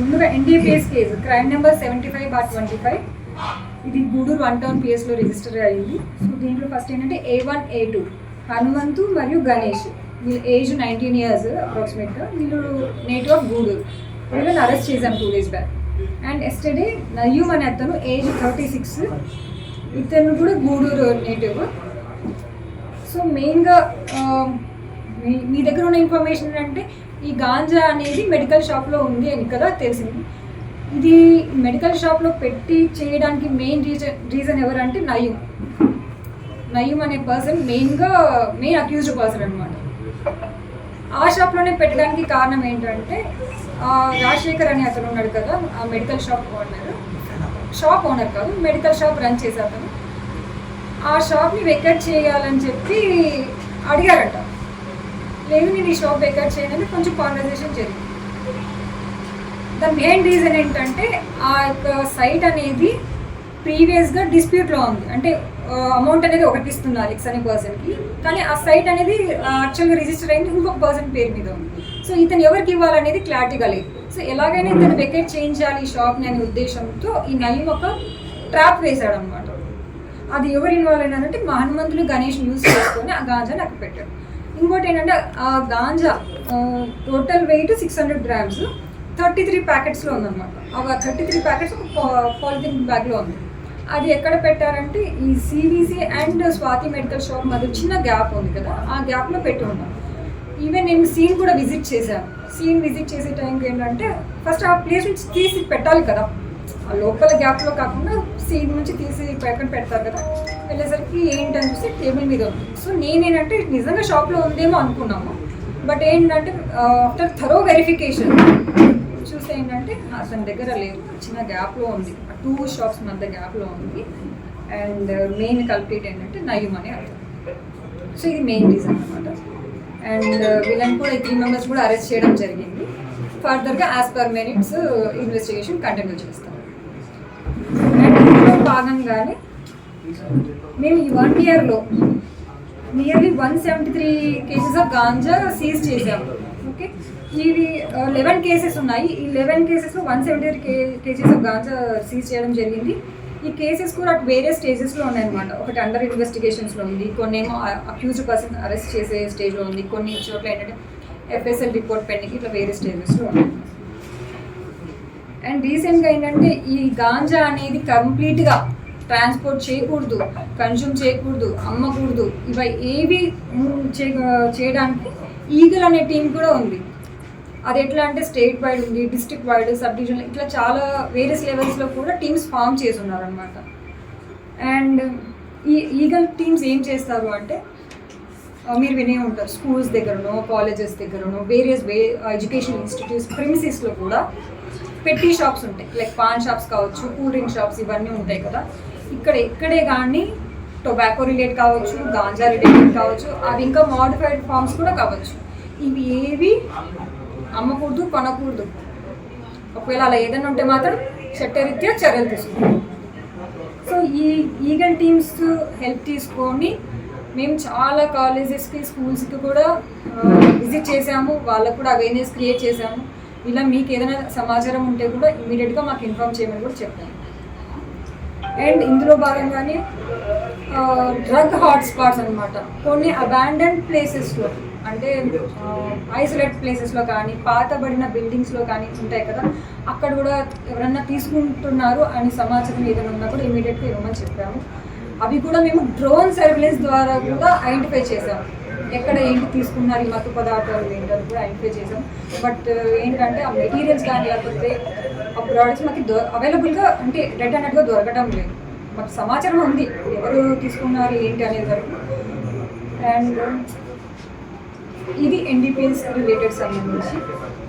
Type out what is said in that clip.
ముందుగా NDPS case crime number seventy five bar twenty five ఇది Gudur one town పిఎస్లో register అయ్యింది. సో దీంట్లో ఫస్ట్ ఏంటంటే A one A two Hanumanthu మరియు గణేష్. వీళ్ళు ఏజ్ నైన్టీన్ ఇయర్స్ అప్రాక్సిమేట్గా వీళ్ళు నేటివ్ ఆఫ్ గూడూరు. వీళ్ళని అరెస్ట్ చేశాను two days back and yesterday Nayeem అనే అతను ఏజ్ థర్టీ సిక్స్ ఇతను కూడా గూడూరు నేటివ్ సో మెయిన్గా మీ దగ్గర ఉన్న ఇన్ఫర్మేషన్ ఏంటంటే ఈ గాంజా అనేది మెడికల్ షాప్లో ఉంది అని కదా తెలిసింది. ఇది మెడికల్ షాప్లో పెట్టి చేయడానికి మెయిన్ రీజన్ రీజన్ ఎవరంటే నయం. నయం అనే పర్సన్ మెయిన్గా మెయిన్ అక్యూజ్డ్ పర్సన్ అనమాట ఆ షాప్లోనే పెట్టడానికి కారణం ఏంటంటే రాజశేఖర్ అనే అతను ఉన్నాడు కదా ఆ medical shop owner shop owner కాదు మెడికల్ షాప్ రన్ చేసే అతను. ఆ షాప్ని వెకెట్ చేయాలని చెప్పి అడిగారట. లేదు నేను ఈ షాప్ బేకర్ చేయనని కొంచెం కాన్వర్జేషన్ జరిగింది. దాని మెయిన్ రీజన్ ఏంటంటే ఆ యొక్క సైట్ అనేది ప్రీవియస్గా డిస్ప్యూట్లో ఉంది. అంటే అమౌంట్ అనేది ఒకటి ఇస్తున్నారు ఎక్స్ అనే పర్సన్కి కానీ ఆ సైట్ అనేది యాక్చువల్గా రిజిస్టర్ అయింది ఇంకొక పర్సన్ పేరు మీద ఉంది. సో ఇతను ఎవరికి ఇవ్వాలనేది క్లారిటీగా లేదు. సో ఎలాగైనా ఇతను వెకెట్ చేయించాలి ఈ షాప్ని అనే ఉద్దేశంతో ఈ నయం ఒక ట్రాప్ వేశాడు అనమాట అది ఎవరు ఇన్వాల్వ్ అయినారంటే మా హనుమంతులు గణేష్ యూస్ చేసుకొని ఆ గాంజాని అక్కడ పెట్టాడు ఇంకోటి ఏంటంటే ఆ ganja total weight six hundred grams thirty three ప్యాకెట్స్లో ఉందన్నమాట. ఆ థర్టీ త్రీ ప్యాకెట్స్ ఒక పాలిథిన్ బ్యాగ్లో ఉంది. అది ఎక్కడ పెట్టారంటే ఈ CVC and Swathi medical shop మధ్య చిన్న గ్యాప్ ఉంది కదా ఆ గ్యాప్లో పెట్టి ఉన్నాం. ఈవెన్ నేను సీన్ కూడా విజిట్ చేశాను. సీన్ విజిట్ చేసే టైంకి ఏంటంటే ఫస్ట్ ఆ ప్లేస్ నుంచి తీసి పెట్టాలి కదా. లోపల గ్యాప్లో కాకుండా సీన్ నుంచి తీసి పక్కన పెడతారు కదా వెళ్ళేసరికి ఏంటని చూసి టేబుల్ మీద ఉంది. సో నేనేంటంటే నిజంగా షాప్లో ఉందేమో అనుకున్నాము. బట్ ఏంటంటే ఆఫ్టర్ థరో వెరిఫికేషన్ చూస్తే ఏంటంటే అతని దగ్గర లేదు చిన్న గ్యాప్లో ఉంది. టూ షాప్స్ మధ్య గ్యాప్లో ఉంది. అండ్ మెయిన్ కల్పిట్ ఏంటంటే నయం అనే అర్థం సో ఇది మెయిన్ రీజన్ అనమాట అండ్ వీళ్ళని కూడా త్రీ మెంబర్స్ కూడా అరెస్ట్ చేయడం జరిగింది. ఫర్దర్గా as per merits investigation continue చేస్తాం. భాగంగానే మేము ఈ వన్ ఇయర్లో nearly one seventy three cases of ganja seize చేసాము ఓకే ఇవి లెవెన్ కేసెస్ ఉన్నాయి. ఈ లెవెన్ కేసెస్లో one seventy three cases of ganja seize చేయడం జరిగింది. ఈ కేసెస్ కూడా అటు వేరే స్టేజెస్లో ఉన్నాయన్నమాట. ఒకటి అండర్ ఇన్వెస్టిగేషన్స్లో ఉంది. కొన్ని ఏమో అక్యూజ్డ్ పర్సన్ అరెస్ట్ చేసే స్టేజ్లో ఉంది. కొన్ని చోట్ల ఏంటంటే ఎఫ్ఎస్ఎల్ రిపోర్ట్ పెండింగ్ ఇట్లా వేరే స్టేజెస్లో ఉన్నాయి. అండ్ రీసెంట్గా ఏంటంటే ఈ గాంజా అనేది కంప్లీట్గా ట్రాన్స్పోర్ట్ చేయకూడదు కన్జ్యూమ్ చేయకూడదు అమ్మకూడదు. ఇవి ఏవి చేయడానికి ఈగల్ అనే టీం కూడా ఉంది. అది ఎట్లా అంటే స్టేట్ వైడ్ ఉంది డిస్ట్రిక్ట్ వైడ్ సబ్ డివిజన్ ఇట్లా చాలా వేరియస్ లెవెల్స్లో కూడా టీమ్స్ ఫామ్ చేసి ఉన్నారనమాట అండ్ ఈ ఈగల్ టీమ్స్ ఏం చేస్తారు అంటే మీరు వినే ఉంటారు స్కూల్స్ దగ్గరనో కాలేజెస్ దగ్గరనో వేరియస్ వే ఎడ్యుకేషన్ ఇన్స్టిట్యూట్స్ ప్రిమిసెస్లో కూడా పెట్టి షాప్స్ ఉంటాయి. లైక్ పాన్ షాప్స్ కావచ్చు కూల్ డ్రింక్ షాప్స్ ఇవన్నీ ఉంటాయి కదా. ఇక్కడ ఎక్కడే కానీ టొబాకో రిలేట్ కావచ్చు గాంజా రిలేటెడ్ కావచ్చు అవి ఇంకా మోడిఫైడ్ ఫామ్స్ కూడా కావచ్చు. ఇవి ఏవి అమ్మకూడదు కొనకూడదు. ఒకవేళ అలా ఏదైనా ఉంటే మాత్రం చట్టరీత్యా చర్యలు తీసుకుంటాం. సో ఈ ఈగల్ టీమ్స్ హెల్ప్ తీసుకొని మేము చాలా కాలేజెస్కి స్కూల్స్కి కూడా విజిట్ చేసాము వాళ్ళకు కూడా అవేర్నెస్ క్రియేట్ చేసాము ఇలా మీకు ఏదైనా సమాచారం ఉంటే కూడా ఇమీడియట్గా మాకు ఇన్ఫామ్ చేయమని కూడా చెప్పాను అండ్ ఇందులో భాగంగానే డ్రగ్ హాట్స్పాట్స్ అనమాట కొన్ని అబాండన్ ప్లేసెస్లో అంటే ఐసోలేట్ ప్లేసెస్లో కానీ పాతబడిన బిల్డింగ్స్లో కానీ ఉంటాయి కదా అక్కడ కూడా ఎవరన్నా తీసుకుంటున్నారు అని సమాచారం ఏదైనా ఉన్నా కూడా ఇమీడియట్గా ఇవ్వమని చెప్పాము. అవి కూడా మేము డ్రోన్ సర్వేలెన్స్ ద్వారా కూడా ఐడెంటిఫై చేసాము ఎక్కడ ఏంటి తీసుకున్నారు ఈ మత్తు పదార్థాలు ఏంటని కూడా ఐడెంటిఫై చేసాం బట్ ఏంటంటే ఆ మెటీరియల్స్ కానీ లేకపోతే ఆ ప్రోడక్ట్స్ మాకు దొ అవైలబుల్గా అంటే రెడ్ అన్నట్టుగా దొరకడం లేదు. మాకు సమాచారం ఉంది ఎవరు తీసుకున్నారు ఏంటి అనేది వరకు. అండ్ ఇది ఎన్డీపీఎస్ రిలేటెడ్ సంబంధించి